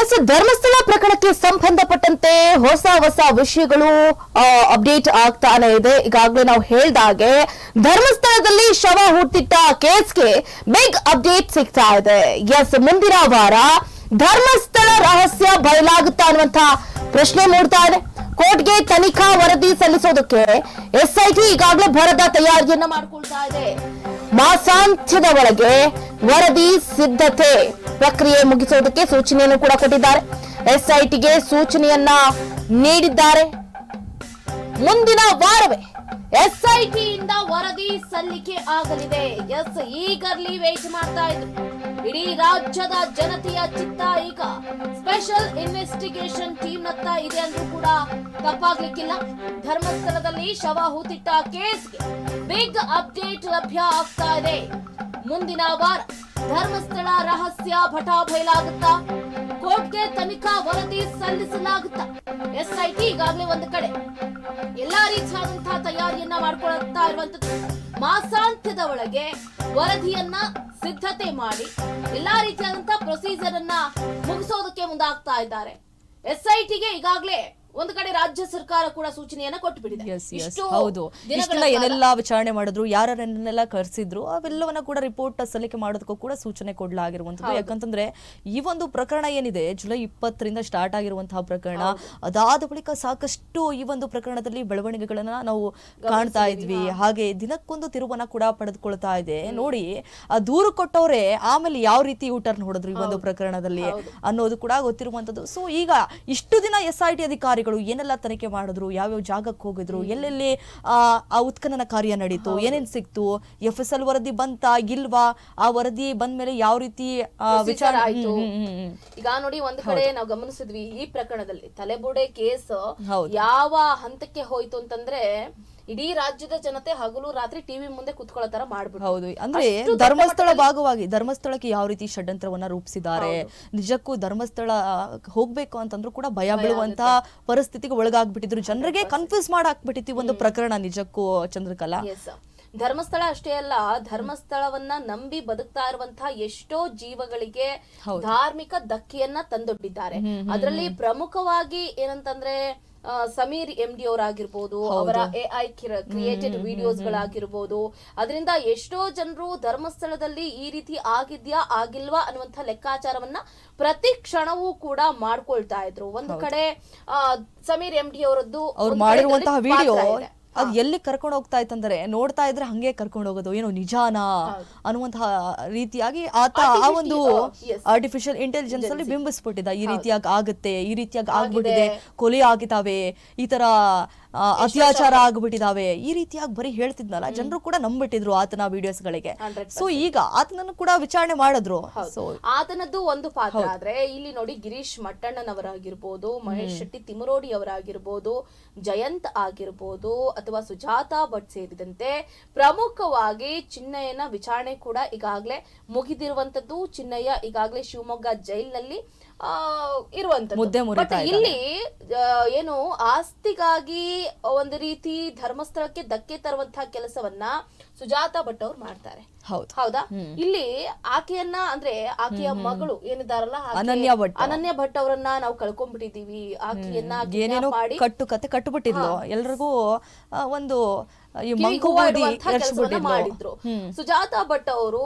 S, Dharmasthala ಪ್ರಕರಣಕ್ಕೆ ಸಂಬಂಧಪಟ್ಟಂತೆ ಹೊಸ ಹೊಸ ವಿಷಯಗಳು ಅಪ್ಡೇಟ್ ಆಗ್ತಾನೆ ಇದೆ. ಈಗಾಗಲೇ ನಾವು ಹೇಳ್ದಾಗೆ ಧರ್ಮಸ್ಥಳದಲ್ಲಿ ಶವ ಹುಟ್ಟಿಟ್ಟ ಕೇಸ್ಗೆ ಬಿಗ್ ಅಪ್ಡೇಟ್ ಸಿಗ್ತಾ ಇದೆ. ಎಸ್, ಮುಂದಿನ ವಾರ ಧರ್ಮಸ್ಥಳ ರಹಸ್ಯ ಬಯಲಾಗುತ್ತಾ ಅನ್ನುವಂತ ಪ್ರಶ್ನೆ ಮೂಡ್ತಾ ಇದೆ. ಕೋರ್ಟ್ಗೆ ತನಿಖಾ ವರದಿ ಸಲ್ಲಿಸೋದಕ್ಕೆ ಎಸ್ಐಟಿ ಈಗಾಗಲೇ ಭರದ ತಯಾರಿಯನ್ನ ಮಾಡಿಕೊಳ್ತಾ ಇದೆ. ಮಾಸಾಂತ್ಯದ ಒಳಗೆ ವರದಿ ಸಿದ್ಧತೆ ಪ್ರಕ್ರಿಯೆ ಮುಗಿಸೋದಕ್ಕೆ ಸೂಚನೆಯನ್ನು ಕೂಡ ಕೊಟ್ಟಿದ್ದಾರೆ. ಎಸ್ಐಟಿಗೆ ಸೂಚನೆಯನ್ನ ನೀಡಿದ್ದಾರೆ. ಮುಂದಿನ ವಾರವೇ ಎಸ್ಐಟಿಯಿಂದ ವರದಿ ಸಲ್ಲಿಕೆ ಆಗಲಿದೆ. ಎಸ್ ಈಗರ್ಲಿ ವೇಟ್ ಮಾಡ್ತಾ ಇದ್ರು. ಇಡೀ ರಾಜ್ಯದ ಜನತೆಯ ಚಿತ್ತ ಈಗ ಸ್ಪೆಷಲ್ ಇನ್ವೆಸ್ಟಿಗೇಷನ್ ಟೀಮ್ ನತ್ತ ಇದೆ ಅಂದ್ರೂ ಕೂಡ ತಪ್ಪಾಗ್ಲಿಕ್ಕಿಲ್ಲ. ಧರ್ಮಸ್ಥಳದಲ್ಲಿ ಶವ ಹೂತಿಟ್ಟ ಕೇಸ್ಗೆ ಬಿಗ್ ಅಪ್ಡೇಟ್ ಲಭ್ಯ ಆಗ್ತಾ ಇದೆ. ಮುಂದಿನ ವಾರ ಧರ್ಮಸ್ಥಳ ರಹಸ್ಯ ಭಟ ಬಯಲಾಗುತ್ತಾ? ಕೋರ್ಟ್ಗೆ ತನಿಖಾ ವರದಿ ಸಲ್ಲಿಸಲಾಗುತ್ತಾ? ಎಸ್ಐಟಿ ಈಗಾಗಲೇ ಒಂದು ಕಡೆ. ಎಲ್ಲಾ ರೀತಿಯಾದಂತಹ ತಯಾರಿಯನ್ನ ಮಾಡ್ಕೊಳ್ತಾ ಇರುವಂತದ್ದು. ಮಾಸಾಂತ್ಯದ ಒಳಗೆ ವರದಿಯನ್ನ ಸಿದ್ಧತೆ ಮಾಡಿ ಎಲ್ಲಾ ರೀತಿಯಾದಂತಹ ಪ್ರೊಸೀಜರ್ ಅನ್ನ ಮುಗಿಸೋದಕ್ಕೆ ಮುಂದಾಗ್ತಾ ಇದ್ದಾರೆ. ಎಸ್ಐಟಿಗೆ ಈಗಾಗಲೇ ಒಂದು ಕಡೆ ರಾಜ್ಯ ಸರ್ಕಾರ ಕೂಡ ಸೂಚನೆಯನ್ನ ಕೊಟ್ಟು ಬಿಟ್ಟಿದೆ ಹೌದು. ಇಷ್ಟೆಲ್ಲ ಏನೆಲ್ಲ ವಿಚಾರಣೆ ಮಾಡಿದ್ರು ಯಾರನ್ನೆಲ್ಲ ಕರೆಸಿದ್ರು ಅವೆಲ್ಲವನ್ನ ಕೂಡ ರಿಪೋರ್ಟ್ ಸಲ್ಲಿಕೆ ಮಾಡೋದಕ್ಕೂ ಕೂಡ ಸೂಚನೆ ಕೊಡ್ಲಾಗಿರುವಂತದ್ದು ಯಾಕಂತಂದ್ರೆ ಈ ಒಂದು ಪ್ರಕರಣ ಏನಿದೆ ಜುಲೈ ಇಪ್ಪತ್ತರಿಂದ ಸ್ಟಾರ್ಟ್ ಆಗಿರುವಂತಹ ಪ್ರಕರಣ ಅದಾದ ಬಳಿಕ ಸಾಕಷ್ಟು ಈ ಒಂದು ಪ್ರಕರಣದಲ್ಲಿ ಬೆಳವಣಿಗೆಗಳನ್ನ ನಾವು ಕಾಣ್ತಾ ಇದ್ವಿ. ಹಾಗೆ ದಿನಕ್ಕೊಂದು ತಿರುವನ್ನ ಕೂಡ ಪಡೆದುಕೊಳ್ತಾ ಇದೆ. ನೋಡಿ ಆ ದೂರು ಕೊಟ್ಟವ್ರೆ ಆಮೇಲೆ ಯಾವ ರೀತಿ ಯೂಟರ್ನ್ ಹೊಡೆದ್ರು ಈ ಒಂದು ಪ್ರಕರಣದಲ್ಲಿ ಅನ್ನೋದು ಕೂಡ ಗೊತ್ತಿರುವಂತದ್ದು ಸೊ ಈಗ ಇಷ್ಟು ದಿನ ಎಸ್ ಐ ಟಿ ಅಧಿಕಾರಿಗಳು ಏನೆಲ್ಲ ತನಿಖೆ ಮಾಡಿದ್ರು ಯಾವ್ಯಾವ ಜಾಗಕ್ಕೆ ಹೋಗಿದ್ರು ಎಲ್ಲೆಲ್ಲಿ ಆ, ಉತ್ಖನನ ಕಾರ್ಯ ನಡೀತು ಏನೇನ್ ಸಿಕ್ತು ಎಫ್ ಎಸ್ ಎಲ್ ವರದಿ ಬಂತಾ ಇಲ್ವಾ ಆ ವರದಿ ಬಂದ್ಮೇಲೆ ಯಾವ ರೀತಿ ವಿಚಾರ ಆಯ್ತು. ಈಗ ನೋಡಿ ಒಂದ್ ಕಡೆ ನಾವು ಗಮನಿಸಿದ್ವಿ ಈ ಪ್ರಕರಣದಲ್ಲಿ ತಲೆಬುಡೆ ಕೇಸ್ ಯಾವ ಹಂತಕ್ಕೆ ಹೋಯ್ತು ಅಂತಂದ್ರೆ ಇಡೀ ರಾಜ್ಯದ ಜನತೆ ಹಗಲು ರಾತ್ರಿ ಟಿವಿ ಮುಂದೆ ಕುತ್ಕೊಳ್ಳೋ ತರ ಮಾಡ್ಬಿಟ್ಟು. ಹೌದು. ಅಂದ್ರೆ ಧರ್ಮಸ್ಥಳ ಭಾಗವಾಗಿ ಧರ್ಮಸ್ಥಳಕ್ಕೆ ಯಾವ ರೀತಿ ಷಡ್ಯಂತ್ರವನ್ನ ರೂಪಿಸಿದ್ದಾರೆ ನಿಜಕ್ಕೂ ಧರ್ಮಸ್ಥಳ ಹೋಗ್ಬೇಕು ಅಂತಂದ್ರೂ ಕೂಡ ಭಯ ಬೀಳುವಂತಹ ಪರಿಸ್ಥಿತಿಗೆ ಒಳಗಾಗ್ಬಿಟ್ಟಿದ್ರು. ಜನರಿಗೆ ಕನ್ಫ್ಯೂಸ್ ಮಾಡಾಕ್ಬಿಟ್ಟಿತ್ತು ಒಂದು ಪ್ರಕರಣ ನಿಜಕ್ಕೂ ಚಂದ್ರಕಲಾ. ಧರ್ಮಸ್ಥಳ ಅಷ್ಟೇ ಅಲ್ಲ ಧರ್ಮಸ್ಥಳವನ್ನ ನಂಬಿ ಬದುಕ್ತಾ ಇರುವಂತಹ ಎಷ್ಟೋ ಜೀವಗಳಿಗೆ ಧಾರ್ಮಿಕ ಧಕ್ಕೆಯನ್ನ ತಂದೊಡ್ಡಿದ್ದಾರೆ. ಅದರಲ್ಲಿ ಪ್ರಮುಖವಾಗಿ ಏನಂತಂದ್ರೆ ಸಮೀರ್ ಎಂ ಡಿ ಅವರಾಗಿರ್ಬೋದು ಅವರ ಎ ಐ ಕ್ರಿಯೇಟೆಡ್ ವಿಡಿಯೋಸ್ ಗಳಾಗಿರ್ಬೋದು. ಅದರಿಂದ ಎಷ್ಟೋ ಜನರು ಧರ್ಮಸ್ಥಳದಲ್ಲಿ ಈ ರೀತಿ ಆಗಿದ್ಯಾ ಆಗಿಲ್ವಾ ಅನ್ನುವಂಥ ಲೆಕ್ಕಾಚಾರವನ್ನ ಪ್ರತಿ ಕ್ಷಣವೂ ಕೂಡ ಮಾಡ್ಕೊಳ್ತಾ ಇದ್ರು. ಒಂದು ಕಡೆ ಸಮೀರ್ ಎಂ ಡಿ ಅವರದ್ದು ಮಾಡಿರುವಂತಹ ವಿಡಿಯೋ. ಅದು ಎಲ್ಲಿ ಕರ್ಕೊಂಡು ಹೋಗ್ತಾ ಇತ್ತಂದ್ರೆ ನೋಡ್ತಾ ಇದ್ರೆ ಹಂಗೆ ಕರ್ಕೊಂಡು ಹೋಗೋದು. ಏನೋ ನಿಜಾನಾ ಅನ್ನುವಂತಹ ರೀತಿಯಾಗಿ ಆತ ಆ ಒಂದು ಆರ್ಟಿಫಿಷಿಯಲ್ ಇಂಟೆಲಿಜೆನ್ಸ್ ಅಲ್ಲಿ ಬಿಂಬಿಸ್ಬಿಟ್ಟಿದ ಈ ರೀತಿಯಾಗಿ ಆಗುತ್ತೆ ಈ ರೀತಿಯಾಗಿ ಆಗ್ಬಿಟ್ಟಿದೆ ಕೊಲೆ ಆಗಿದಾವೆ ಈ ತರ ಅತ್ಯಾಚಾರ ಆಗ್ಬಿಟ್ಟಿದಾವೆ. ಈ ರೀತಿಯಾಗಿ ಬರೀ ಹೇಳ್ತಿದ್ನಲ್ಲ ಜನರು ಕೂಡ ನಂಬಿಟ್ಟಿದ್ರು ಆತನ ವಿಡಿಯೋಸ್ ಗಳಿಗೆ. ಸೊ ಈಗ ಆತನನ್ನು ಕೂಡ ವಿಚಾರಣೆ ಮಾಡಿದ್ರು. ಸೊ ಆತನದ್ದು ಒಂದು ಪಾತ್ರ ಆದ್ರೆ ಇಲ್ಲಿ ನೋಡಿ ಗಿರೀಶ್ ಮಟ್ಟಣ್ಣನವರಾಗಿರ್ಬೋದು ಮಹೇಶ್ ಶೆಟ್ಟಿ ತಿಮರೋಡಿ ಅವರಾಗಿರ್ಬೋದು ಜಯಂತ್ ಆಗಿರ್ಬೋದು ಅಥವಾ ಸುಜಾತಾ ಭಟ್ ಸೇರಿದಂತೆ ಪ್ರಮುಖವಾಗಿ ಚಿನ್ನಯ್ಯನ ವಿಚಾರಣೆ ಕೂಡ ಈಗಾಗಲೇ ಮುಗಿದಿರುವಂತದ್ದು ಚಿನ್ನಯ್ಯ ಈಗಾಗಲೇ ಶಿವಮೊಗ್ಗ ಜೈಲಿನಲ್ಲಿ ಬಟ್ ಇಲ್ಲಿ ಏನು ಆಸ್ತಿಗಾಗಿ ಒಂದು ರೀತಿ ಧರ್ಮಸ್ಥಳಕ್ಕೆ ಧಕ್ಕೆ ತರುವಂತಹ ಕೆಲಸವನ್ನ ಸುಜಾತಾ ಭಟ್ ಅವ್ರು ಮಾಡ್ತಾರೆ. ಹೌದು. ಹೌದಾ? ಇಲ್ಲಿ ಆಕೆಯನ್ನ ಅಂದ್ರೆ ಆಕೆಯ ಮಗಳು ಏನಿದಾರಲ್ಲ ಅನನ್ಯ ಭಟ್. ಅನನ್ಯ ಭಟ್ ಅವರನ್ನ ನಾವು ಕಳ್ಕೊಂಡ್ಬಿಟ್ಟಿದೀವಿ ಆಕೆಯನ್ನ ಮಾಡಿ ಕಟ್ಟು ಕತೆ ಕಟ್ಟುಬಿಟ್ಟಿದ್ಲು ಎಲ್ರಿಗೂ ಒಂದು. ಮಾಡಿದ್ರು. ಸುಜಾತಾ ಭಟ್ ಅವರು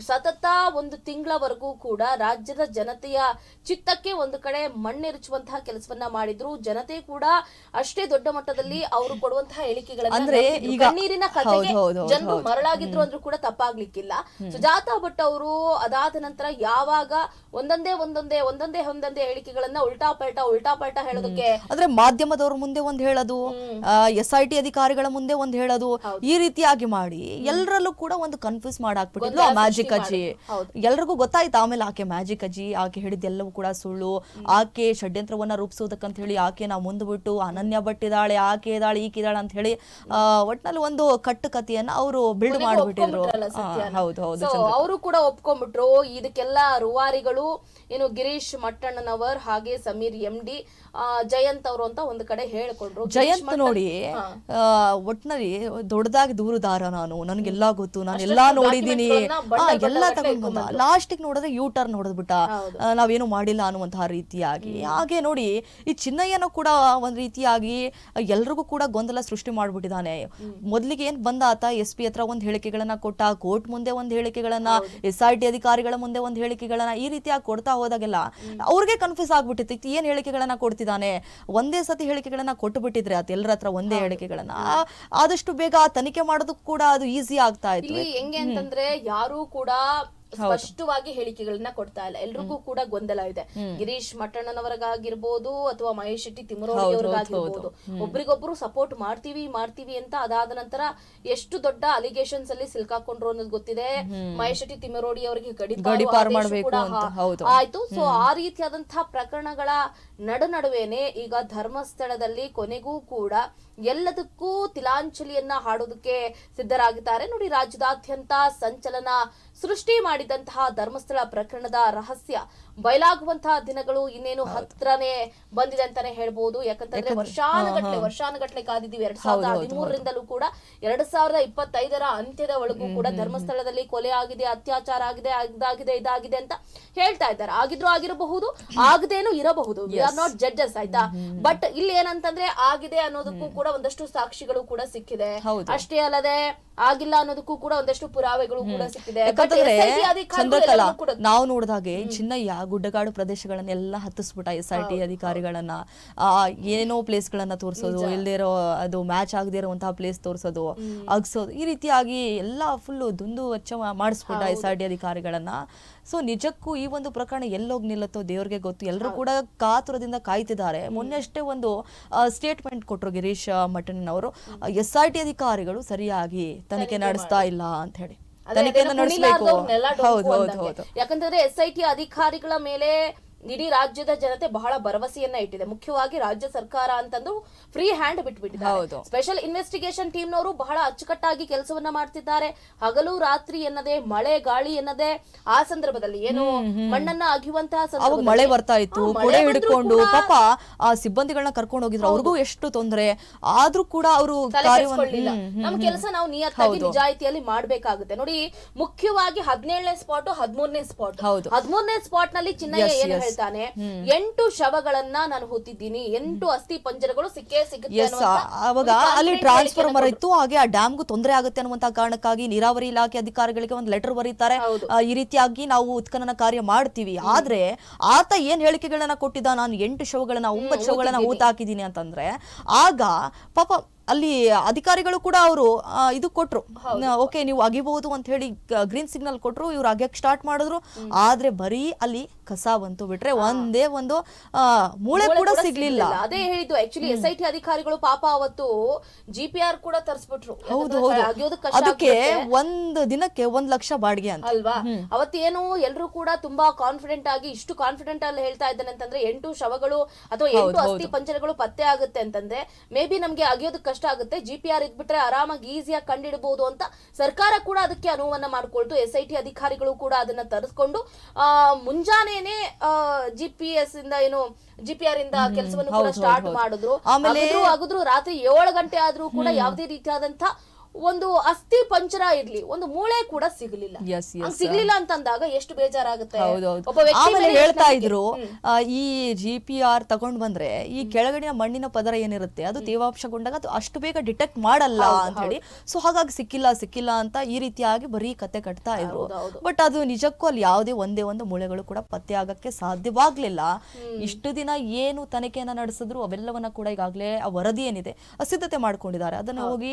ಸತತ ಒಂದು ತಿಂಗಳವರೆಗೂ ಕೂಡ ರಾಜ್ಯದ ಜನತೆಯ ಚಿತ್ತಕ್ಕೆ ಒಂದು ಕಡೆ ಮಣ್ಣೆರಚುವಂತಹ ಕೆಲಸವನ್ನ ಮಾಡಿದ್ರು. ಜನತೆ ಕೂಡ ಅಷ್ಟೇ ದೊಡ್ಡ ಮಟ್ಟದಲ್ಲಿ ಅವರು ಕೊಡುವಂತಹ ಹೇಳಿಕೆಗಳನ್ನ ಕಣ್ಣೀರಿನ ಕಥೆಗೆ ಜನರು ಮರಳಾಗಿದ್ರು ಅಂದ್ರೂ ಕೂಡ ತಪ್ಪಾಗ್ಲಿಕ್ಕಿಲ್ಲ. ಸುಜಾತಾ ಭಟ್ ಅವರು ಅದಾದ ನಂತರ ಯಾವಾಗ ಒಂದೊಂದೇ ಒಂದೊಂದೇ ಒಂದೊಂದೇ ಒಂದೊಂದೇ ಹೇಳಿಕೆಗಳನ್ನ ಉಲ್ಟಾ ಪಲ್ಟಾ ಉಲ್ಟಾ ಪಲ್ಟಾ ಹೇಳೋದಕ್ಕೆ ಅಂದ್ರೆ ಮಾಧ್ಯಮದವ್ರ ಮುಂದೆ ಒಂದ್ ಹೇಳೋದು ಎಸ್ ಐ ಟಿ ಅಧಿಕಾರಿಗಳ ಮುಂದೆ ಒಂದ್ ಹೇಳೋದು ಈ ರೀತಿಯಾಗಿ ಮಾಡಿ ಎಲ್ಲರಲ್ಲೂ ಕೂಡ ಒಂದು ಕನ್ಫ್ಯೂಸ್ ಮಾಡಾಕ್ಬಿಟ್ಟಿದ್ಲು ಆ ಮ್ಯಾಜಿಕ್ ಅಜ್ಜಿ. ಎಲ್ರಿಗೂ ಗೊತ್ತಾಯ್ತು ಆಮೇಲೆ ಆಕೆ ಮ್ಯಾಜಿಕ್ ಅಜ್ಜಿ ಆಕೆ ಹೇಳಿದ್ದೆಲ್ಲವೂ ಕೂಡ ಸುಳ್ಳು. ಆಕೆ ಷಡ್ಯಂತ್ರವನ್ನ ರೂಪಿಸೋದಕ್ಕಂತ ಹೇಳಿ ಆಕೆ ನಾವು ಮುಂದೆ ಬಿಟ್ಟು ಅನನ್ಯ ಭಟ್ ಆಕೆ ಇದ್ದಾಳೆ ಈಕಿದಾಳೆ ಅಂತ ಹೇಳಿ ಆ, ಒಟ್ನಲ್ಲಿ ಒಂದು ಕಟ್ಟು ಕಥೆಯನ್ನ ಅವರು ಬಿಲ್ಡ್ ಮಾಡಿಬಿಟ್ಟಿದ್ರು. ಹೌದು ಹೌದು So, ಅವರು ಕೂಡ ಒಪ್ಕೊಂಡ್ಬಿಟ್ರು ಇದಕ್ಕೆಲ್ಲ ರುವಾರಿಗಳು ಏನು ಗಿರೀಶ್ ಮಟ್ಟಣ್ಣನವರ್ ಹಾಗೆ ಸಮೀರ್ ಎಂ ಡಿ ಜಯಂತ್ ಅವರು ಅಂತ ಒಂದು ಕಡೆ ಹೇಳ್ಕೊಂಡ್ರು. ಜಯಂತ್ ನೋಡಿ ಒಟ್ನಲ್ಲಿ ದೊಡ್ಡದಾಗಿ ದೂರದಾರ ನಾನು ನನ್ಗೆಲ್ಲಾ ಗೊತ್ತು ನಾನು ಎಲ್ಲಾ ನೋಡಿದೀನಿ ಎಲ್ಲಾ ತಗೊಂಡ್ ಬಂದ. ಲಾಸ್ಟಿಗೆ ನೋಡಿದ್ರೆ ಯೂ ಟರ್ನ್ ಹೊಡೆದ್ಬಿಟ್ಟ ನಾವೇನು ಮಾಡಿಲ್ಲ ಅನ್ನುವಂತಹ ರೀತಿಯಾಗಿ. ಹಾಗೆ ನೋಡಿ ಈ ಚಿನ್ನಯ್ಯನು ಕೂಡ ಒಂದ್ ರೀತಿಯಾಗಿ ಎಲ್ರಿಗೂ ಕೂಡ ಗೊಂದಲ ಸೃಷ್ಟಿ ಮಾಡ್ಬಿಟ್ಟಿದ್ದಾನೆ ಮೊದ್ಲಿಗೆ ಏನ್ ಬಂದ ಆತ? ಎಸ್ ಪಿ ಹತ್ರ ಒಂದ್ ಹೇಳಿಕೆಗಳನ್ನ ಕೊಟ್ಟ ಕೋರ್ಟ್ ಮುಂದೆ ಒಂದು ಹೇಳಿಕೆಗಳನ್ನ ಎಸ್ ಐ ಟಿ ಅಧಿಕಾರಿಗಳ ಮುಂದೆ ಒಂದು ಹೇಳಿಕೆಗಳನ್ನ ಈ ರೀತಿಯಾಗಿ ಕೊಡ್ತಾ ಹೋದಾಗೆಲ್ಲ ಅವ್ರಿಗೆ ಕನ್ಫ್ಯೂಸ್ ಆಗ್ಬಿಟ್ಟಿತ್ತು. ಏನ್ ಹೇಳಿಕೆಗಳನ್ನ ಕೊಡ್ತಿದ್ದಾನೆ? ಒಂದೇ ಸತಿ ಹೇಳಿಕೆಗಳನ್ನ ಕೊಟ್ಟು ಬಿಟ್ಟಿದ್ರೆ ಆತ ಎಲ್ಲರ ಹತ್ರ ಒಂದೇ ಹೇಳಿಕೆಗಳನ್ನ. ಆದಷ್ಟು ಬೇಗ ತನಿಖೆ ಮಾಡೋದಕ್ಕೂ ಕೂಡ ಅದು ಈಸಿ ಆಗ್ತಾ ಇತ್ತು ಹೆಂಗೆ ಅಂತಂದ್ರೆ ಯಾರು ಕೂಡ ಸ್ಪಷ್ಟವಾಗಿ ಹೇಳಿಕೆಗಳನ್ನ ಕೊಡ್ತಾ ಇಲ್ಲ. ಎಲ್ರಿಗೂ ಕೂಡ ಗೊಂದಲ ಇದೆ. ಗಿರೀಶ್ ಮಟ್ಟಣ್ಣನವರಿಗಾಗಿರ್ಬೋದು ಅಥವಾ ಮಹೇಶ್ ಶೆಟ್ಟಿ ತಿಮ್ಮರೋಡಿ ಅವ್ರಿಗಾಗಿರ್ಬೋದು ಒಬ್ರಿಗೊಬ್ರು ಸಪೋರ್ಟ್ ಮಾಡ್ತೀವಿ ಮಾಡ್ತೀವಿ ಅಂತ ಅದಾದ ನಂತರ ಎಷ್ಟು ದೊಡ್ಡ ಅಲಿಗೇಷನ್ಸ್ ಅಲ್ಲಿ ಸಿಲ್ಕಾಕೊಂಡ್ರು ಅನ್ನೋದು ಗೊತ್ತಿದೆ. ಮಹೇಶ್ ಶೆಟ್ಟಿ ತಿಮ್ಮರೋಡಿ ಅವರಿಗೆ. ಆಯ್ತು. ಸೊ ಆ ರೀತಿಯಾದಂತಹ ಪ್ರಕರಣಗಳ ನಡು ನಡುವೆನೆ ಈಗ ಧರ್ಮಸ್ಥಳದಲ್ಲಿ ಕೊನೆಗೂ ಕೂಡ ಎಲ್ಲದಕ್ಕೂ ತಿಲಾಂಜಲಿಯನ್ನ ಹಾಡೋದಕ್ಕೆ ಸಿದ್ಧರಾಗಿದ್ದಾರೆ. ನೋಡಿ ರಾಜ್ಯದಾದ್ಯಂತ ಸಂಚಲನ ಸೃಷ್ಟಿ ಮಾಡಿದಂತಹ ಧರ್ಮಸ್ಥಳ ಪ್ರಕರಣದ ರಹಸ್ಯ. ಬಯಲಾಗುವಂತಹ ದಿನಗಳು ಇನ್ನೇನು ಹತ್ರನೇ ಬಂದಿದೆ ಅಂತಾನೆ ಹೇಳ್ಬೋದು. ಯಾಕಂತಂದ್ರೆ ವರ್ಷಾನುಗಟ್ಟಲೆ ವರ್ಷಾನುಗಟ್ಟಲೆ ಕಾದಿದ್ದೀವಿ. ಎರಡ್ ಸಾವಿರದ ಹದಿಮೂರರಿಂದಲೂ ಕೂಡ ಎರಡ್ ಸಾವಿರದ ಇಪ್ಪತ್ತೈದರ ಅಂತ್ಯದ ಒಳಗೂ ಕೂಡ ಧರ್ಮಸ್ಥಳದಲ್ಲಿ ಕೊಲೆ ಆಗಿದೆ ಅತ್ಯಾಚಾರ ಆಗಿದೆ ಇದಾಗಿದೆ ಇದಾಗಿದೆ ಅಂತ ಹೇಳ್ತಾ ಇದ್ದಾರೆ. ಆಗಿದ್ರು ಆಗಿರಬಹುದು ಆಗದೇನು ಇರಬಹುದು. ವಿ ಆರ್ ನಾಟ್ ಜಡ್ಜಸ್ ಆಯ್ತಾ? ಬಟ್ ಇಲ್ಲಿ ಏನಂತಂದ್ರೆ ಆಗಿದೆ ಅನ್ನೋದಕ್ಕೂ ಕೂಡ ಒಂದಷ್ಟು ಸಾಕ್ಷಿಗಳು ಕೂಡ ಸಿಕ್ಕಿದೆ. ಅಷ್ಟೇ ಅಲ್ಲದೆ ಆಗಿಲ್ಲ ಅನ್ನೋದಕ್ಕೂ ಕೂಡ ಒಂದಷ್ಟು ಪುರಾವೆಗಳು ಕೂಡ ಸಿಕ್ಕಿದೆ. ನಾವು ನೋಡಿದಾಗೆ ಚಂದ್ರಕಲಾ ಗುಡ್ಡಗಾಡು ಪ್ರದೇಶಗಳನ್ನೆಲ್ಲ ಹತ್ತಿಸ್ಬಿಟ್ಟ ಎಸ್ ಐ ಟಿ ಅಧಿಕಾರಿಗಳನ್ನ. ಆ ಏನೇನೋ ಪ್ಲೇಸ್ಗಳನ್ನ ತೋರಿಸೋದು ಇಲ್ಲದೇ ಇರೋ ಅದು ಮ್ಯಾಚ್ ಆಗದೆ ಇರುವಂತಹ ಪ್ಲೇಸ್ ತೋರಿಸೋದು ಅಗ್ಸೋದು ಈ ರೀತಿಯಾಗಿ ಎಲ್ಲ ಫುಲ್ ದುಂದು ವೆಚ್ಚ ಮಾಡಿಸ್ಬಿಟ್ಟ ಎಸ್ ಐ ಟಿ ಅಧಿಕಾರಿಗಳನ್ನ. ಸೊ ನಿಜಕ್ಕೂ ಈ ಒಂದು ಪ್ರಕರಣ ಎಲ್ಲೋಗಿ ನಿಲ್ಲುತ್ತೋ ದೇವ್ರಿಗೆ ಗೊತ್ತು. ಎಲ್ಲರೂ ಕೂಡ ಕಾತುರದಿಂದ ಕಾಯ್ತಿದ್ದಾರೆ. ಮೊನ್ನೆ ಅಷ್ಟೇ ಒಂದು ಸ್ಟೇಟ್ಮೆಂಟ್ ಕೊಟ್ಟರು Girish Mattannavar S I T ಅಧಿಕಾರಿಗಳು ಸರಿಯಾಗಿ ತನಿಖೆ ನಡೆಸ್ತಾ ಇಲ್ಲ ಅಂತ ಹೇಳಿ. ತನಿಖೆಯನ್ನು ನಡೆಸಬೇಕು. ಹೌದು ಹೌದು ಹೌದು. ಯಾಕಂತಂದ್ರೆ ಎಸ್ ಐ ಟಿ ಅಧಿಕಾರಿಗಳ ಮೇಲೆ ಇಡೀ ರಾಜ್ಯದ ಜನತೆ ಬಹಳ ಭರವಸೆಯನ್ನ ಇಟ್ಟಿದೆ. ಮುಖ್ಯವಾಗಿ ರಾಜ್ಯ ಸರ್ಕಾರ ಅಂತಂದು ಫ್ರೀ ಹ್ಯಾಂಡ್ ಬಿಟ್ಬಿಟ್ಟಿದ್ದಾರೆ. ಸ್ಪೆಷಲ್ ಇನ್ವೆಸ್ಟಿಗೇಷನ್ ಟೀಮ್ ನವರು ಬಹಳ ಅಚ್ಚುಕಟ್ಟಾಗಿ ಕೆಲಸವನ್ನ ಮಾಡ್ತಿದ್ದಾರೆ. ಹಗಲು ರಾತ್ರಿ ಎನ್ನದೆ ಮಳೆ ಗಾಳಿ ಎನ್ನದೆ ಆ ಸಂದರ್ಭದಲ್ಲಿ ಏನು ಮಣ್ಣನ್ನ ಅಗಿಯುವಂತಹ ಮಳೆ ಬರ್ತಾ ಇತ್ತು ಮಳೆ ಕೊಡೆ ಹಿಡ್ಕೊಂಡು ಪಾಪ ಆ ಸಿಬ್ಬಂದಿಗಳನ್ನ ಕರ್ಕೊಂಡು ಹೋಗಿದ್ರು. ಅವ್ರಿಗೂ ಎಷ್ಟು ತೊಂದ್ರೆ. ಆದ್ರೂ ಕೂಡ ಅವರು ನಮ್ ನಮ್ಮ ಕೆಲಸ ನಾವು ನಿಯತ್ತಾಗಿ ನಿಜಾಯಿತಿಯಲ್ಲಿ ಮಾಡ್ಬೇಕಾಗುತ್ತೆ. ನೋಡಿ ಮುಖ್ಯವಾಗಿ ಹದಿನೇಳನೇ ಸ್ಪಾಟ್ ಹದಿಮೂರನೇ ಸ್ಪಾಟ್ ಹೌದು. ಹದಿಮೂರನೇ ಸ್ಪಾಟ್ನಲ್ಲಿ ಚಿನ್ನಯ್ಯ. ಹೇಳ್ತಾನೆ. ಎಂಟು ಶವಗಳನ್ನ ನಾನು ಹೊತ್ತಿದ್ದೀನಿ ಎಂಟು ಅಸ್ಥಿ ಪಂಜರಗಳು ಸಿಕ್ಕೇ ಸಿಗುತ್ತೆ ಎಸ್ ಅವಾಗ ಅಲ್ಲಿ ಟ್ರಾನ್ಸ್ಫಾರ್ಮರ್ ಇತ್ತು ಹಾಗೆ ಆ ಡ್ಯಾಮ್ಗೂ ತೊಂದರೆ ಆಗುತ್ತೆ ಅನ್ನುವಂತ ಕಾರಣಕ್ಕಾಗಿ ನೀರಾವರಿ ಇಲಾಖೆ ಅಧಿಕಾರಿಗಳಿಗೆ ಒಂದು ಲೆಟರ್ ಬರೀತಾರೆ. ಈ ರೀತಿಯಾಗಿ ನಾವು ಉತ್ಖನನ ಕಾರ್ಯ ಮಾಡ್ತೀವಿ. ಆದ್ರೆ ಆತ ಏನ್ ಹೇಳಿಕೆಗಳನ್ನ ಕೊಟ್ಟಿದ್ದ? ನಾನು ಎಂಟು ಶವಗಳನ್ನ ಒಂಬತ್ತು ಶವಗಳನ್ನ ಊತ ಅಂತಂದ್ರೆ ಆಗ ಪಾಪ ಅಲ್ಲಿ ಅಧಿಕಾರಿಗಳು ಕೂಡ ಅವರು ಇದು ಕೊಟ್ರು. ಓಕೆ ನೀವು ಅಗಿಬಹುದು ಅಂತ ಹೇಳಿ ಗ್ರೀನ್ ಸಿಗ್ನಲ್ ಕೊಟ್ರು ಇವ್ರು ಅಗ್ಯಕ್ ಸ್ಟಾರ್ಟ್ ಮಾಡಿದ್ರು. ಆದ್ರೆ ಬರೀ ಅಲ್ಲಿ ಕಸ ಬಂತು ಬಿಟ್ರೆ ಒಂದೇ ಒಂದು ಮೂಳೆ ಕೂಡ ಸಿಗ್ಲಿಲ್ಲ. ಅದೇ ಹೇಳಿದ್ದು ಆಕ್ಚುಲಿ ಎಸ್ ಐ ಟಿ ಅಧಿಕಾರಿಗಳು ಪಾಪ ಅವತ್ತು ಜಿ ಪಿ ಆರ್ ಕೂಡ ತರಿಸ್ಬಿಟ್ರು. ಹೌದು ಹೌದು. ಅದಕ್ಕೆ. ಒಂದು ದಿನಕ್ಕೆ ಒಂದ್ ಲಕ್ಷ ಬಾಡಿಗೆ ಅಂತ. ಅಲ್ವಾ? ಅವತ್ತೇನು ಎಲ್ರು ಕೂಡ ತುಂಬಾ ಕಾನ್ಫಿಡೆಂಟ್ ಆಗಿ ಇಷ್ಟು ಕಾನ್ಫಿಡೆಂಟ್ ಅಲ್ಲಿ ಹೇಳ್ತಾ ಇದ್ದಾನೆ ಅಂತಂದ್ರೆ ಎಂಟು ಶವಗಳು ಅಥವಾ ಎಂಟು ಅಸ್ಥಿ ಪಂಜರಗಳು ಪತ್ತೆ ಆಗುತ್ತೆ ಅಂತಂದ್ರೆ ಮೇ ಬಿ ನಮ್ಗೆ ಅಗಿಯೋದಕ್ಕೆ ಕಷ್ಟ ಆಗುತ್ತೆ. ಜಿ ಪಿ ಆರ್ ಇದ್ಬಿಟ್ರೆ ಆರಾಮಾಗಿ ಈಸಿಯಾಗಿ ಕಂಡಿಡಬಹುದು ಅಂತ ಸರ್ಕಾರ ಕೂಡ ಅದಕ್ಕೆ ಅನುವನ್ನ ಮಾಡಿಕೊಳ್ತು. ಎಸ್ ಐ ಟಿ ಅಧಿಕಾರಿಗಳು ಕೂಡ ಅದನ್ನ ತರಿಸ್ಕೊಂಡು ಆ ಮುಂಜಾನೆನೆ ಜಿ ಪಿ ಎಸ್ ಇಂದ ಏನು ಜಿ ಪಿ ಆರ್ ಇಂದ ಕೆಲಸವನ್ನು ಕೂಡ ಸ್ಟಾರ್ಟ್ ಮಾಡಿದ್ರು. ಆಗುದ್ರು ರಾತ್ರಿ ಏಳು ಗಂಟೆ ಆದ್ರೂ ಕೂಡ ಯಾವುದೇ ರೀತಿಯಾದಂತ ಒಂದು ಅಸ್ಥಿ ಪಂಚರ ಇರ್ಲಿ ಒಂದು ಮೂಳೆ ಕೂಡ ಸಿಗಲಿಲ್ಲ. ಸಿಗ್ಲಿಲ್ಲ ಅಂತಂದಾಗ ಎಷ್ಟು ಬೇಜಾರಾಗುತ್ತೆ? ಆಮೇಲೆ ಹೇಳ್ತಾ ಇದ್ರು ಈ ಜಿ ಪಿ ಆರ್ ತಗೊಂಡ್ ಬಂದ್ರೆ ಈ ಕೆಳಗಡಿನ ಮಣ್ಣಿನ ಪದರ ಏನಿರುತ್ತೆ ಅದು ತೇವಾಂಶಗೊಂಡಾಗ ಅದು ಅಷ್ಟು ಬೇಗ ಡಿಟೆಕ್ಟ್ ಮಾಡಲ್ಲ ಅಂತ ಹೇಳಿ. ಸೊ ಹಾಗಾಗಿ ಸಿಕ್ಕಿಲ್ಲ ಸಿಕ್ಕಿಲ್ಲ ಅಂತ ಈ ರೀತಿಯಾಗಿ ಬರೀ ಕತೆ ಕಟ್ತಾ ಇದ್ರು. ಬಟ್ ಅದು ನಿಜಕ್ಕೂ ಅಲ್ಲಿ ಯಾವುದೇ ಒಂದೇ ಒಂದು ಮೂಳೆಗಳು ಕೂಡ ಪತ್ತೆ ಆಗಕ್ಕೆ ಸಾಧ್ಯವಾಗ್ಲಿಲ್ಲ. ಇಷ್ಟು ದಿನ ಏನು ತನಿಖೆಯನ್ನ ನಡೆಸಿದ್ರು ಅವೆಲ್ಲವನ್ನ ಕೂಡ ಈಗಾಗಲೇ ಆ ವರದಿ ಏನಿದೆ ಅಸಿದ್ಧತೆ ಸಿದ್ಧತೆ ಮಾಡ್ಕೊಂಡಿದ್ದಾರೆ. ಅದನ್ನ ಹೋಗಿ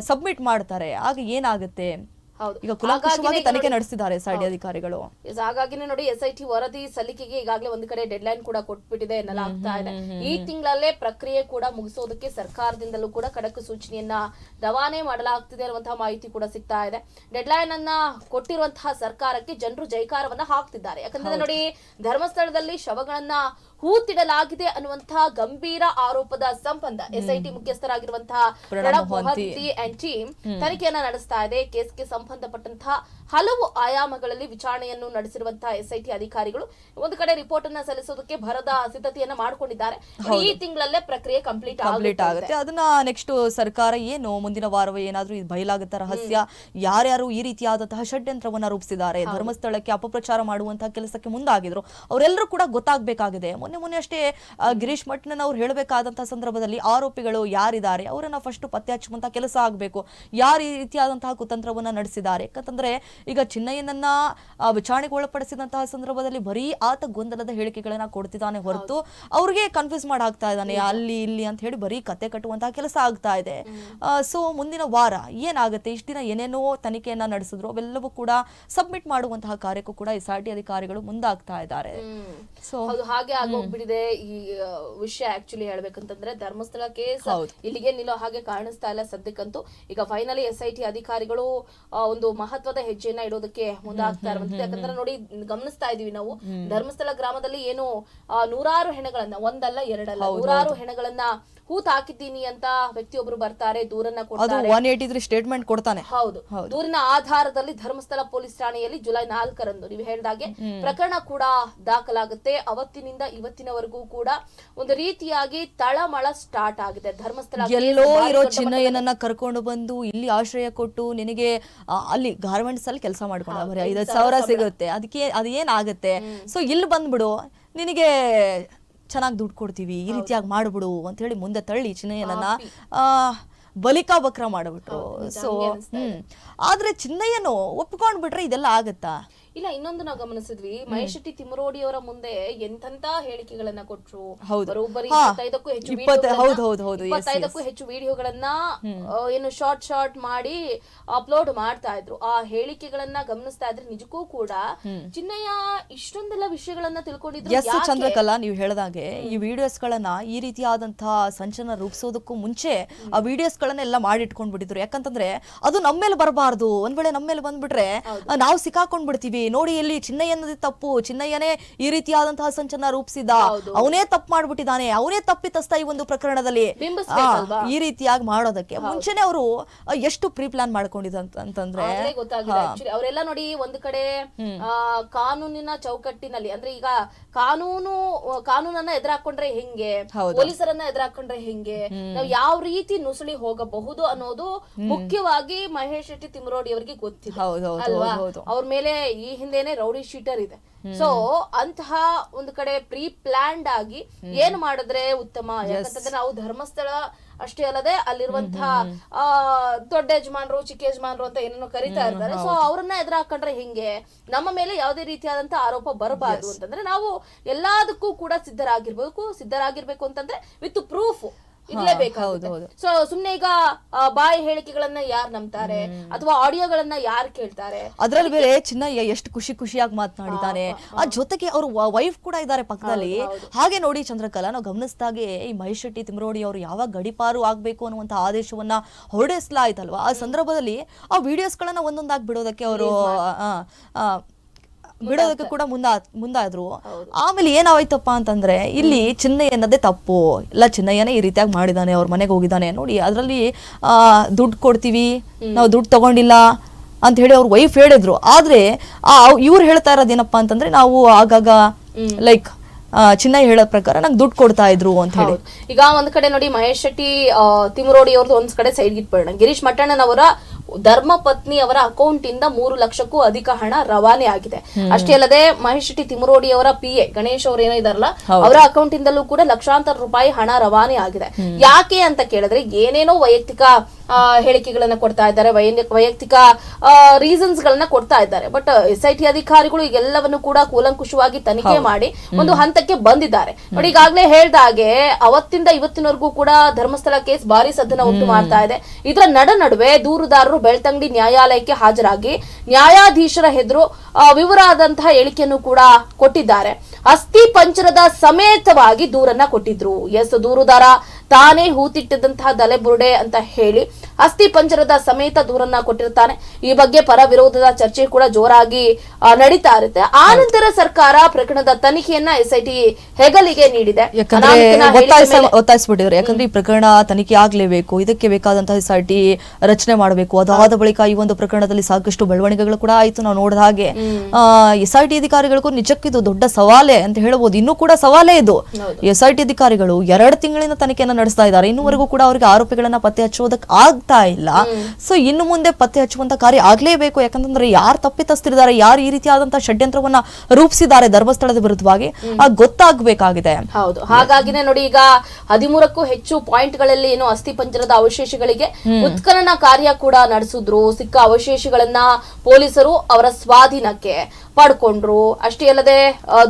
ಸಬ್ಮಿಟ್ ಮಾಡ್ತಾರೆ. ಆಗ ಏನಾಗುತ್ತೆ? ಹೌದು. ಈಗ ಕುಲಾಂಕುಷವಾಗಿ ತನಿಖೆ ನೋಡಿ- ನಡೆಸಿದ್ದಾರೆ ಎಸ್ ಅಧಿಕಾರಿಗಳು. ಹಾಗಾಗಿನೇ ನೋಡಿ ಎಸ್ ಐ ಟಿ ವರದಿ ಸಲ್ಲಿಕೆಗೆ ಈಗಾಗಲೇ ಒಂದು ಕಡೆ ಡೆಡ್ ಲೈನ್ ಕೂಡ ಕೊಟ್ಬಿಟ್ಟಿದೆ ಎನ್ನಲಾಗ್ತಾ ಇದೆ. ಈ ತಿಂಗಳಲ್ಲೇ ಪ್ರಕ್ರಿಯೆ ಕೂಡ ಮುಗಿಸೋದಕ್ಕೆ ಸರ್ಕಾರದಿಂದಲೂ ಕೂಡ ಖಡಕ್ ಸೂಚನೆಯನ್ನ ರವಾನೆ ಮಾಡಲಾಗ್ತಿದೆ ಅನ್ನುವಂತಹ ಮಾಹಿತಿ ಕೂಡ ಸಿಗ್ತಾ ಇದೆ. ಡೆಡ್ ಲೈನ್ ಅನ್ನ ಕೊಟ್ಟಿರುವಂತಹ ಸರ್ಕಾರಕ್ಕೆ ಜನರು ಜೈಕಾರವನ್ನ ಹಾಕ್ತಿದ್ದಾರೆ. ಯಾಕಂದ್ರೆ ನೋಡಿ ಧರ್ಮಸ್ಥಳದಲ್ಲಿ ಶವಗಳನ್ನ ಹೂತಿಡಲಾಗಿದೆ ಅನ್ನುವಂತಹ ಗಂಭೀರ ಆರೋಪದ ಸಂಬಂಧ ಎಸ್ಐಟಿ ಮುಖ್ಯಸ್ಥರಾಗಿರುವಂತಹ ಪ್ರಣಬ್ ಮೊಹಂತಿ. ಅಂಡ್ ಟೀಮ್ ತನಿಖೆಯನ್ನ ನಡೆಸ್ತಾ ಇದೆ. ಕೇಸ್ಗೆ ಸಂಬಂಧಪಟ್ಟಂತಹ ಹಲವು ಆಯಾಮಗಳಲ್ಲಿ ವಿಚಾರಣೆಯನ್ನು ನಡೆಸಿರುವಂತಹ ಎಸ್ಐಟಿ ಅಧಿಕಾರಿಗಳು ಒಂದು ಕಡೆ ರಿಪೋರ್ಟ್ ಅನ್ನ ಸಲ್ಲಿಸೋದಕ್ಕೆ ಭರದ ಸಿದ್ಧತೆಯನ್ನ ಮಾಡಿಕೊಂಡಿದ್ದಾರೆ. ಈ ತಿಂಗಳಲ್ಲೇ ಪ್ರಕ್ರಿಯೆ ಕಂಪ್ಲೀಟ್ ಕಂಪ್ಲೀಟ್ ಆಗುತ್ತೆ. ಅದನ್ನ ನೆಕ್ಸ್ಟ್ ಸರ್ಕಾರ ಏನು ಮುಂದಿನ ವಾರವೇ ಏನಾದ್ರೂ ಬಯಲಾಗುತ್ತ ರಹಸ್ಯ ಯಾರ್ಯಾರು ಈ ರೀತಿಯಾದಂತಹ ಷಡ್ಯಂತ್ರವನ್ನ ರೂಪಿಸಿದ್ದಾರೆ ಧರ್ಮಸ್ಥಳಕ್ಕೆ ಅಪಪ್ರಚಾರ ಮಾಡುವಂತಹ ಕೆಲಸಕ್ಕೆ ಮುಂದಾಗಿದ್ರು ಅವರೆಲ್ಲರೂ ಕೂಡ ಗೊತ್ತಾಗಬೇಕಾಗಿದೆ. ಮೊನ್ನೆ ಮೊನ್ನೆ ಅಷ್ಟೇ ಗಿರೀಶ್ ಮಠನ್ ಅವ್ರು ಹೇಳಬೇಕಾದಂತಹ ಸಂದರ್ಭದಲ್ಲಿ ಆರೋಪಿಗಳು ಯಾರಿದ್ದಾರೆ? ಅವರನ್ನ ಫಸ್ಟ್ ಪತ್ತೆ ಹಚ್ಚುವಂತ ಕೆಲಸ ಆಗಬೇಕು. ಯಾರು ಈ ರೀತಿಯಾದಂತಹ ಕುತಂತ್ರವನ್ನ ನಡೆಸಿದ್ದಾರೆ? ಯಾಕಂತಂದ್ರೆ ಈಗ ಚಿನ್ನಯ್ಯನನ್ನ ವಿಚಾರಣೆಗೆ ಒಳಪಡಿಸಿದಂತಹ ಸಂದರ್ಭದಲ್ಲಿ ಬರೀ ಆತ ಗೊಂದಲದ ಹೇಳಿಕೆಗಳನ್ನ ಕೊಡ್ತಿದ್ದಾನೆ ಹೊರತು ಅವ್ರಿಗೆ ಕನ್ಫ್ಯೂಸ್ ಮಾಡಿ ಹಾಕ್ತಾ ಇದ್ದಾನೆ ಅಲ್ಲಿ ಇಲ್ಲಿ ಅಂತ ಹೇಳಿ ಬರೀ ಕತೆ ಕಟ್ಟುವಂತಹ ಕೆಲಸ ಆಗ್ತಾ ಇದೆ. ಸೊ ಮುಂದಿನ ವಾರ ಏನಾಗುತ್ತೆ? ಇಷ್ಟ ದಿನ ಏನೇನೋ ತನಿಖೆಯನ್ನ ನಡೆಸಿದ್ರು ಅವೆಲ್ಲವೂ ಕೂಡ ಸಬ್ಮಿಟ್ ಮಾಡುವಂತಹ ಕಾರ್ಯಕ್ಕೂ ಕೂಡ ಎಸ್ ಆರ್ ಟಿ ಅಧಿಕಾರಿಗಳು ಮುಂದಾಗ್ತಾ ಇದ್ದಾರೆ. ಸೊ ಹಾಗೆ ಹಾಗೆ ಆಗೋಗ್ಬಿಟ್ಟಿದೆ ಈ ವಿಷಯ ಆಕ್ಚುಲಿ ಹೇಳ್ಬೇಕಂತಂದ್ರೆ ಧರ್ಮಸ್ಥಳ ಕೇಸ್ ಇಲ್ಲಿಗೆ ನಿಲ್ಲೋ ಹಾಗೆ ಕಾಣಿಸ್ತಾ ಇಲ್ಲ ಸದ್ಯಕ್ಕಂತೂ. ಈಗ ಫೈನಲಿ ಎಸ್ ಐ ಟಿ ಅಧಿಕಾರಿಗಳು ಒಂದು ಮಹತ್ವದ ಹೆಜ್ಜೆಯನ್ನ ಇಡೋದಕ್ಕೆ ಮುಂದಾಗ್ತಾ ಇರುವಂತದ್ದು ಯಾಕಂದ್ರೆ ನೋಡಿ ಗಮನಿಸ್ತಾ ಇದೀವಿ ನಾವು. ಧರ್ಮಸ್ಥಳ ಗ್ರಾಮದಲ್ಲಿ ಏನು ನೂರಾರು ಹೆಣಗಳನ್ನ ಒಂದಲ್ಲ ಎರಡಲ್ಲ ನೂರಾರು ಹೆಣಗಳನ್ನ ಹೂತ್ ಹಾಕಿದ್ದೀನಿ ಅಂತ ವ್ಯಕ್ತಿಯೊಬ್ರು ಬರ್ತಾರೆ ದೂರನ್ನ ಕೊಡ್ತಾರೆ. ಸ್ಟೇಟ್ಮೆಂಟ್ ಕೊಡ್ತಾನೆ. ಹೌದು. ದೂರಿನ ಆಧಾರದಲ್ಲಿ ಧರ್ಮಸ್ಥಳ ಪೊಲೀಸ್ ಠಾಣೆಯಲ್ಲಿ ಜುಲೈ ನಾಲ್ಕರಂದು ನೀವು ಹೇಳಿದಾಗೆ ಪ್ರಕರಣ ಕೂಡ ದಾಖಲಾಗುತ್ತೆ. ಅವತ್ತಿನಿಂದ ಇವತ್ತಿನವರೆಗೂ ಕೂಡ ಒಂದು ರೀತಿಯಾಗಿ ತಳಮಳ ಸ್ಟಾರ್ಟ್ ಆಗಿದೆ. ಧರ್ಮಸ್ಥಳ ಎಲ್ಲೋ ಇರೋ ಚಿನ್ನಯ್ಯನನ್ನ ಕರ್ಕೊಂಡು ಬಂದು ಇಲ್ಲಿ ಆಶ್ರಯ ಕೊಟ್ಟು ನಿನಗೆ ಅಲ್ಲಿ ಗಾರ್ಮೆಂಟ್ಸ್ ಅಲ್ಲಿ ಕೆಲಸ ಮಾಡ್ಕೊಂಡು ಬರೀ ಐದೈದು ಸಾವಿರ ಸಿಗುತ್ತೆ. ಅದಕ್ಕೆ ಅದು ಏನಾಗುತ್ತೆ? ಸೊ ಇಲ್ಲಿ ಬಂದ್ಬಿಡು. ನಿನಗೆ ಚೆನ್ನಾಗಿ ದುಡ್ಡು ಕೊಡ್ತೀವಿ ಈ ರೀತಿಯಾಗಿ ಮಾಡ್ಬಿಡು ಅಂತ ಹೇಳಿ ಮುಂದೆ ತಳ್ಳಿ ಚಿನ್ನಯ್ಯನನ್ನ ಆ, ಬಲಿಕಾ ಬಕ್ರ ಮಾಡ್ಬಿಟ್ರು. So hmm. ಆದ್ರೆ ಚಿನ್ನಯ್ಯನು ಒಪ್ಕೊಂಡ್ಬಿಟ್ರೆ ಇದೆಲ್ಲ ಆಗತ್ತಾ? ಇಲ್ಲ ಇನ್ನೊಂದು ನಾವು ಗಮನಿಸಿದ್ವಿ ಮಹೇಶ್ ಶೆಟ್ಟಿ ತಿಮರೋಡಿ ಅವರ ಮುಂದೆ ಎಂತೆಂತ ಹೇಳಿಕೆಗಳನ್ನ ಕೊಟ್ರು. ಹೌದು. ಬರೋಬ್ಬರಿ ಹಾ. ಇಪ್ಪತ್ತೈದಕ್ಕೂ ಹೆಚ್ಚು ಇಪ್ಪತ್ತ- ವಿಡಿಯೋಗಳನ್ನ- ಹೌದು, ಹೌದು, ಹೌದು, yes, ಇಪ್ಪತ್ತೈದಕ್ಕೂ ಹೆಚ್ಚು ವಿಡಿಯೋಗಳನ್ನ ಏನು ಶಾರ್ಟ್ ಶಾರ್ಟ್ ಮಾಡಿ ಅಪ್ಲೋಡ್ ಮಾಡ್ತಾ ಇದ್ರು. ಆ ಹೇಳಿಕೆಗಳನ್ನ ಗಮನಿಸ್ತಾ ಇದ್ರೆ ನಿಜಕ್ಕೂ ಕೂಡ ಚಿನ್ನಯ್ಯ ಇಷ್ಟೊಂದೆಲ್ಲ ವಿಷಯಗಳನ್ನ ತಿಳ್ಕೊಂಡಿದ್ರು. ಎಸ್ ಚಂದ್ರಕಲಾ ನೀವು ಹೇಳ್ದಾಗೆ ಈ ವಿಡಿಯೋಸ್ ಗಳನ್ನ ಈ ರೀತಿಯಾದಂತಹ ಸಂಚನ ರೂಪಿಸೋದಕ್ಕೂ ಮುಂಚೆ ಆ ವಿಡಿಯೋಸ್ ಗಳನ್ನೆಲ್ಲ ಮಾಡಿಟ್ಕೊಂಡ್ ಬಿಟ್ಟಿದ್ರು ಯಾಕಂತಂದ್ರೆ ಅದು ನಮ್ಮ ಮೇಲೆ ಬರಬಾರ್ದು. ಒಂದ್ ವೇಳೆ ನಮ್ಮ ಮೇಲೆ ಬಂದ್ಬಿಟ್ರೆ ನಾವು ಸಿಕ್ಕಾಕೊಂಡ್ ಬಿಡ್ತೀವಿ ನೋಡಿ ಇಲ್ಲಿ ಚಿನ್ನಯ್ಯನದೇ ತಪ್ಪು. ಚಿನ್ನಯ್ಯನೇ ಈ ರೀತಿಯಾದಂತಹ ಸಂಚನ ರೂಪಿಸಿದ. ಅವನೇ ತಪ್ಪು ಮಾಡ್ಬಿಟ್ಟಿದ್ದಾನೆ. ಅವನೇ ತಪ್ಪಿತಸ್ತ ಈ ಒಂದು ಪ್ರಕರಣದಲ್ಲಿ. ಈ ರೀತಿಯಾಗಿ ಮಾಡೋದಕ್ಕೆ. ಮುಂಚೆನೆ ಅವರು ಎಷ್ಟು ಪ್ರೀ ಪ್ಲಾನ್ ಮಾಡ್ಕೊಂಡಿದ್ರೆ ಅಂತಂದ್ರೆ ಗೊತ್ತಾಗಿದೆ ಅವರೆಲ್ಲ ನೋಡಿ ಒಂದು ಕಡೆ ಕಾನೂನಿನ ಚೌಕಟ್ಟಿನಲ್ಲಿ ಅಂದ್ರೆ ಈಗ ಕಾನೂನು ಕಾನೂನನ್ನ ಎದುರಾಕೊಂಡ್ರೆ ಹೆಂಗೆ? ಪೊಲೀಸರನ್ನ ಎದುರಾಕೊಂಡ್ರೆ ಹೆಂಗೆ? ನಾವು ಯಾವ ರೀತಿ ನುಸುಳಿ ಹೋಗಬಹುದು ಅನ್ನೋದು ಮುಖ್ಯವಾಗಿ ಮಹೇಶ್ ಶೆಟ್ಟಿ ತಿಮರೋಡಿ ಅವರಿಗೆ ಗೊತ್ತಿದೆ. ಅಲ್ವಾ? ಅವ್ರ ಮೇಲೆ ಈ ಹಿಂದೆನೆ ರೌಡಿ ಶೀಟರ್ ಇದೆ. ಸೊ ಅಂತಹ ಒಂದು ಕಡೆ ಪ್ರೀ ಪ್ಲಾನ್ಡ್ ಆಗಿ ಏನ್ ಮಾಡಿದ್ರೆ ಉತ್ತಮ? ಯಾಕಂತಂದ್ರೆ ನಾವು ಧರ್ಮಸ್ಥಳ ಅಷ್ಟೇ ಅಲ್ಲದೆ ಅಲ್ಲಿರುವಂತಹ ಆ ದೊಡ್ಡ ಯಜಮಾನರು ಚಿಕ್ಕ ಯಜಮಾನ್ರು ಅಂತ ಏನೇನು ಕರಿತಾ ಇರ್ತಾರೆ. ಸೊ ಅವ್ರನ್ನ ಎದುರಾಕೊಂಡ್ರೆ ಹಿಂಗೆ? ನಮ್ಮ ಮೇಲೆ ಯಾವುದೇ ರೀತಿಯಾದಂತ ಆರೋಪ ಬರಬಾರದು ಅಂತಂದ್ರೆ ನಾವು ಎಲ್ಲದಕ್ಕೂ ಕೂಡ ಸಿದ್ಧರಾಗಿರ್ಬೇಕು. ಸಿದ್ಧರಾಗಿರ್ಬೇಕು ಅಂತಂದ್ರೆ ವಿತ್ ಪ್ರೂಫ್ ಇರ್ಲೇಬೇಕಾಗುತ್ತೆ ಸೊ ಸುಮ್ನೆ ಈಗ ಬಾಯಿ ಹೇಳಿಕೆಗಳನ್ನ ಯಾರು ನಂಬ್ತಾರೆ? ಅಥವಾ ಆಡಿಯೋಗಳನ್ನ ಯಾರು ಕೇಳ್ತಾರೆ? ಅದ್ರಲ್ಲಿ ಬೇರೆ ಚಿನ್ನಯ್ಯ ಎಷ್ಟು ಖುಷಿ ಖುಷಿಯಾಗಿ ಮಾತನಾಡಿದ್ದಾನೆ ಆ ಜೊತೆಗೆ ಅವ್ರ ವೈಫ್ ಕೂಡ ಇದ್ದಾರೆ ಪಕ್ಕದಲ್ಲಿ. ಹಾಗೆ ನೋಡಿ ಚಂದ್ರಕಲಾ ನಾವು ಗಮನಿಸಿದಾಗೆ ಈ ಮಹೇಶ್ ಶೆಟ್ಟಿ ತಿಮರೋಡಿ ಅವರು ಯಾವಾಗ ಗಡಿಪಾರು ಆಗ್ಬೇಕು ಅನ್ನುವಂತ ಆದೇಶವನ್ನ ಹೊರಡಿಸಲಾಯ್ತಲ್ವಾ? ಆ ಸಂದರ್ಭದಲ್ಲಿ ಆ ವಿಡಿಯೋಸ್ ಗಳನ್ನ ಒಂದೊಂದಾಗಿ ಬಿಡೋದಕ್ಕೆ ಅವರು ಬಿಡೋದಕ್ಕೆ ಕೂಡ ಮುಂದಾ ಮುಂದಾದ್ರು. ಆಮೇಲೆ ಏನಾಯ್ತಪ್ಪ ಅಂತಂದ್ರೆ ಇಲ್ಲಿ ಚಿನ್ನಯ್ಯನದೇ ತಪ್ಪು. ಇಲ್ಲ ಚಿನ್ನಯ್ಯನೇ ಈ ರೀತಿಯಾಗಿ ಮಾಡಿದಾನೆ ಅವ್ರ ಮನೆಗೆ ಹೋಗಿದ್ದಾನೆ ನೋಡಿ ಅದರಲ್ಲಿ ದುಡ್ಡು ಕೊಡ್ತೀವಿ ನಾವು ದುಡ್ಡು ತಗೊಂಡಿಲ್ಲ ಅಂತ ಹೇಳಿ ಅವ್ರ ವೈಫ್ ಹೇಳಿದ್ರು. ಆದ್ರೆ ಇವ್ರು ಹೇಳ್ತಾ ಇರೋದೇನಪ್ಪ ಅಂತಂದ್ರೆ ನಾವು ಆಗಾಗ ಲೈಕ್ ಚಿನ್ನಯ್ಯ ಹೇಳೋ ಪ್ರಕಾರ ನಂಗೆ ದುಡ್ಡು ಕೊಡ್ತಾ ಇದ್ರು ಅಂತ ಹೇಳಿ. ಈಗ ಒಂದ್ ಕಡೆ ನೋಡಿ ಮಹೇಶ್ ಶೆಟ್ಟಿ ಆ, ತಿಮರೋಡಿ ಅವ್ರದ್ದು ಒಂದ್ ಕಡೆ ಸೈಡ್ ಗಿಟ್ಬಿಡೋಣ ಗಿರೀಶ್ ಮಟ್ಟಣ್ಣನವರ ಧರ್ಮ ಪತ್ನಿ ಅವರ ಅಕೌಂಟ್ ಇಂದ ಮೂರು ಲಕ್ಷಕ್ಕೂ ಅಧಿಕ ಹಣ ರವಾನೆ ಆಗಿದೆ. ಅಷ್ಟೇ ಅಲ್ಲದೆ ಮಹೇಶ್ ಶೆಟ್ಟಿ ತಿಮರೋಡಿ ಅವರ ಪಿ ಎ ಗಣೇಶ್ ಅವ್ರು ಏನೋ ಇದಾರಲ್ಲ ಅವರ ಅಕೌಂಟ್ ಇಂದಲೂ ಕೂಡ ಲಕ್ಷಾಂತರ ರೂಪಾಯಿ ಹಣ ರವಾನೆ ಆಗಿದೆ. ಯಾಕೆ ಅಂತ ಕೇಳಿದ್ರೆ ಏನೇನೋ ವೈಯಕ್ತಿಕ ಹೇಳಿಕೆಗಳನ್ನ ಕೊಡ್ತಾ ಇದ್ದಾರೆ ವೈಯಕ್ತಿಕ ರೀಸನ್ಸ್ ಗಳನ್ನ ಕೊಡ್ತಾ ಇದ್ದಾರೆ. ಬಟ್ ಎಸ್ ಐ ಟಿ ಅಧಿಕಾರಿಗಳು ಈಗೆಲ್ಲವನ್ನು ಕೂಡ ಕೂಲಂಕುಷವಾಗಿ ತನಿಖೆ ಮಾಡಿ ಒಂದು ಹಂತಕ್ಕೆ ಬಂದಿದ್ದಾರೆ. ನೋಡಿ ಈಗಾಗಲೇ ಹೇಳ್ದ ಹಾಗೆ ಅವತ್ತಿಂದ ಇವತ್ತಿನವರೆಗೂ ಕೂಡ ಧರ್ಮಸ್ಥಳ ಕೇಸ್ ಭಾರಿ ಸದ್ದನ ಉಂಟು ಮಾಡ್ತಾ ಇದೆ. ಇದರ ನಡ ನಡುವೆ ದೂರುದಾರರು ಬೆಳ್ತಂಗಡಿ ನ್ಯಾಯಾಲಯಕ್ಕೆ ಹಾಜರಾಗಿ ನ್ಯಾಯಾಧೀಶರ ಎದುರು ವಿವರ ಆದಂತಹ ಹೇಳಿಕೆಯನ್ನು ಕೂಡ ಕೊಟ್ಟಿದ್ದಾರೆ. ಅಸ್ಥಿ ಪಂಚರದ ಸಮೇತವಾಗಿ ದೂರನ್ನ ಕೊಟ್ಟಿದ್ರು. ಎಸ್, ದೂರುದಾರ ತಾನೇ ಹೂತಿಟ್ಟಿದ್ದಂತಹ ತಲೆಬುರುಡೆ ಅಂತ ಹೇಳಿ ಅಸ್ಥಿ ಪಂಜರದ ಸಮೇತ ದೂರನ್ನ ಕೊಟ್ಟಿರ್ತಾನೆ. ಈ ಬಗ್ಗೆ ಪರ ವಿರೋಧದ ಚರ್ಚೆ ಕೂಡ ಜೋರಾಗಿ ನಡೀತಾ ಇರುತ್ತೆ. ಆ ನಂತರ ಸರ್ಕಾರ ಪ್ರಕರಣದ ತನಿಖೆಯನ್ನ ಎಸ್ಐಟಿ ಹೆಗಲಿಗೆ ನೀಡಿದೆ. ಒತ್ತಾಯಿಸ್ಬಿಟ್ಟಿದ್ರು ಯಾಕಂದ್ರೆ ಈ ಪ್ರಕರಣ ತನಿಖೆ ಆಗ್ಲೇಬೇಕು. ಇದಕ್ಕೆ ಬೇಕಾದಂತಹ ಎಸ್ ಐ ಟಿ ರಚನೆ ಮಾಡಬೇಕು. ಅದಾದ ಬಳಿಕ ಈ ಒಂದು ಪ್ರಕರಣದಲ್ಲಿ ಸಾಕಷ್ಟು ಬೆಳವಣಿಗೆಗಳು ಕೂಡ ಆಯ್ತು ನಾವು ನೋಡಿದ ಹಾಗೆ. ಎಸ್ಐಟಿ ಅಧಿಕಾರಿಗಳಿಗೂ ನಿಜಕ್ಕಿದು ದೊಡ್ಡ ಸವಾಲೇ ಅಂತ ಹೇಳಬಹುದು ಇನ್ನೂ ಕೂಡ ಸವಾಲೇ ಇದು. ಎಸ್ ಐ ಟಿ ಅಧಿಕಾರಿಗಳು ಎರಡು ತಿಂಗಳಿನ ತನಿಖೆಯನ್ನ ನಡೆಸ್ತಾ ಇದ್ದಾರೆ. ಇನ್ನುವರೆಗೂ ಕೂಡ ಅವರಿಗೆ ಆರೋಪಿಗಳನ್ನ ಪತ್ತೆ ಹಚ್ಚುವುದಕ್ಕೆ ಆಗ್ತಾ ಇಲ್ಲ. ಸೊ ಇನ್ನು ಮುಂದೆ ಪತ್ತೆ ಹಚ್ಚುವಂತ ಕಾರ್ಯ ಆಗ್ಲೇಬೇಕು. ಯಾಕಂತಂದ್ರೆ ಯಾರು ತಪ್ಪಿತಸ್ಥರಿದ್ದಾರೆ ಯಾರು ಈ ರೀತಿಯಾದಂತಹ ಷಡ್ಯಂತ್ರವನ್ನ ರೂಪಿಸಿದ್ದಾರೆ ಧರ್ಮಸ್ಥಳದ ವಿರುದ್ಧವಾಗಿ. ಆ ಗೊತ್ತಾಗಬೇಕಾಗಿದೆ. ಹೌದು. ಹಾಗಾಗಿನೇ ನೋಡಿ ಈಗ ಹದಿಮೂರಕ್ಕೂ ಹೆಚ್ಚು ಪಾಯಿಂಟ್ಗಳಲ್ಲಿ ಏನು ಅಸ್ಥಿ ಪಂಜರದ ಅವಶೇಷಗಳಿಗೆ ಉತ್ಖನನ ಕಾರ್ಯ ಕೂಡ ನಡೆಸಿದ್ರು. ಸಿಕ್ಕ ಅವಶೇಷಗಳನ್ನ ಪೊಲೀಸರು ಅವರ ಸ್ವಾಧೀನಕ್ಕೆ. ಪಡ್ಕೊಂಡ್ರು. ಅಷ್ಟೇ ಅಲ್ಲದೆ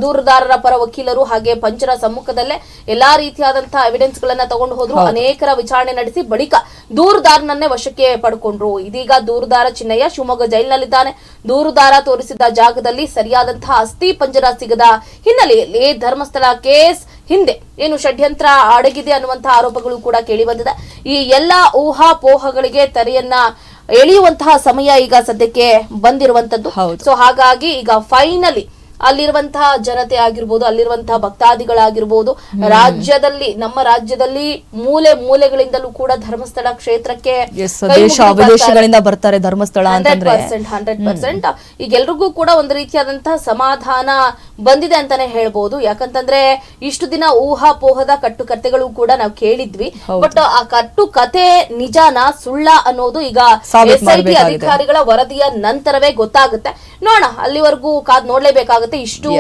ದೂರದಾರರ ದೂರುದಾರರ ಪರ ವಕೀಲರು ಹಾಗೆ ಪಂಚರ ಸಮ್ಮುಖದಲ್ಲೇ ಎಲ್ಲಾ ರೀತಿಯಾದಂತಹ ಎವಿಡೆನ್ಸ್ ಗಳನ್ನ ತಗೊಂಡು ಹೋದ್ರು. ಅನೇಕರ ವಿಚಾರಣೆ ನಡೆಸಿ ಬಳಿಕ ದೂರುದಾರನನ್ನೇ ವಶಕ್ಕೆ ಪಡ್ಕೊಂಡ್ರು. ಇದೀಗ ದೂರದಾರ ಚಿನ್ನಯ್ಯ ಶಿವಮೊಗ್ಗ ಜೈಲಿನಲ್ಲಿದ್ದಾನೆ. ದೂರದಾರ ತೋರಿಸಿದ ಜಾಗದಲ್ಲಿ ಸರಿಯಾದಂತಹ ಅಸ್ಥಿ ಪಂಜರ ಸಿಗದ ಹಿನ್ನೆಲೆಯಲ್ಲಿ ಧರ್ಮಸ್ಥಳ ಕೇಸ್ ಹಿಂದೆ ಏನು ಷಡ್ಯಂತ್ರ ಅಡಗಿದೆ ಅನ್ನುವಂತಹ ಆರೋಪಗಳು ಕೂಡ ಕೇಳಿ ಬಂದಿದೆ. ಈ ಎಲ್ಲಾ ಊಹಾಪೋಹಗಳಿಗೆ ತೆರೆಯನ್ನ ಎಳೆಯುವಂತಹ ಸಮಯ ಈಗ ಸದ್ಯಕ್ಕೆ ಬಂದಿರುವಂತದ್ದು. ಸೊ ಹಾಗಾಗಿ ಈಗ ಫೈನಲಿ ಅಲ್ಲಿರುವಂತಹ ಜನತೆ ಆಗಿರ್ಬೋದು ಅಲ್ಲಿರುವಂತಹ ಭಕ್ತಾದಿಗಳಾಗಿರ್ಬೋದು ರಾಜ್ಯದಲ್ಲಿ ನಮ್ಮ ರಾಜ್ಯದಲ್ಲಿ ಮೂಲೆ ಮೂಲೆಗಳಿಂದಲೂ ಕೂಡ ಧರ್ಮಸ್ಥಳ ಕ್ಷೇತ್ರಕ್ಕೆ ದೇಶ ಬರ್ತಾರೆ. ವಿದೇಶಗಳಿಂದ ಬರ್ತಾರೆ Dharmasthala hundred percent hundred percent. ಈಗ ಎಲ್ರಿಗೂ ಕೂಡ ಒಂದು ರೀತಿಯಾದಂತಹ ಸಮಾಧಾನ ಬಂದಿದೆ ಅಂತಾನೆ ಹೇಳ್ಬೋದು. ಯಾಕಂತಂದ್ರೆ ಇಷ್ಟು ದಿನ ಊಹಾಪೋಹದ ಕಟ್ಟುಕತೆಗಳು ಕೂಡ ನಾವು ಕೇಳಿದ್ವಿ. ಬಟ್ ಆ ಕಟ್ಟು ಕತೆ ನಿಜಾನ ಸುಳ್ಳ ಅನ್ನೋದು ಈಗ ಸಾಬೀತ್ ಎಸ್ ಐ ಟಿ ಅಧಿಕಾರಿಗಳ ವರದಿಯ ನಂತರವೇ ಗೊತ್ತಾಗುತ್ತೆ. ನೋಡೋಣ ಅಲ್ಲಿವರೆಗೂ ಕಾದ್ ನೋಡ್ಲೇಬೇಕಾಗುತ್ತೆ. ಇಷ್ಟು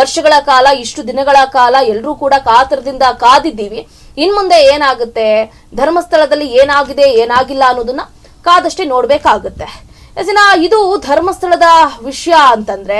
ವರ್ಷಗಳ ಕಾಲ ಇಷ್ಟು ದಿನಗಳ ಕಾಲ ಎಲ್ಲರೂ ಕೂಡ ಕಾತರದಿಂದ ಕಾದಿದ್ದೀವಿ. ಇನ್ ಮುಂದೆ ಏನಾಗುತ್ತೆ? ಧರ್ಮಸ್ಥಳದಲ್ಲಿ ಏನಾಗಿದೆ ಏನಾಗಿಲ್ಲ ಅನ್ನೋದನ್ನ ಕಾದಷ್ಟೇ ನೋಡ್ಬೇಕಾಗುತ್ತೆ. ಇದು ಧರ್ಮಸ್ಥಳದ ವಿಷಯ ಅಂತಂದ್ರೆ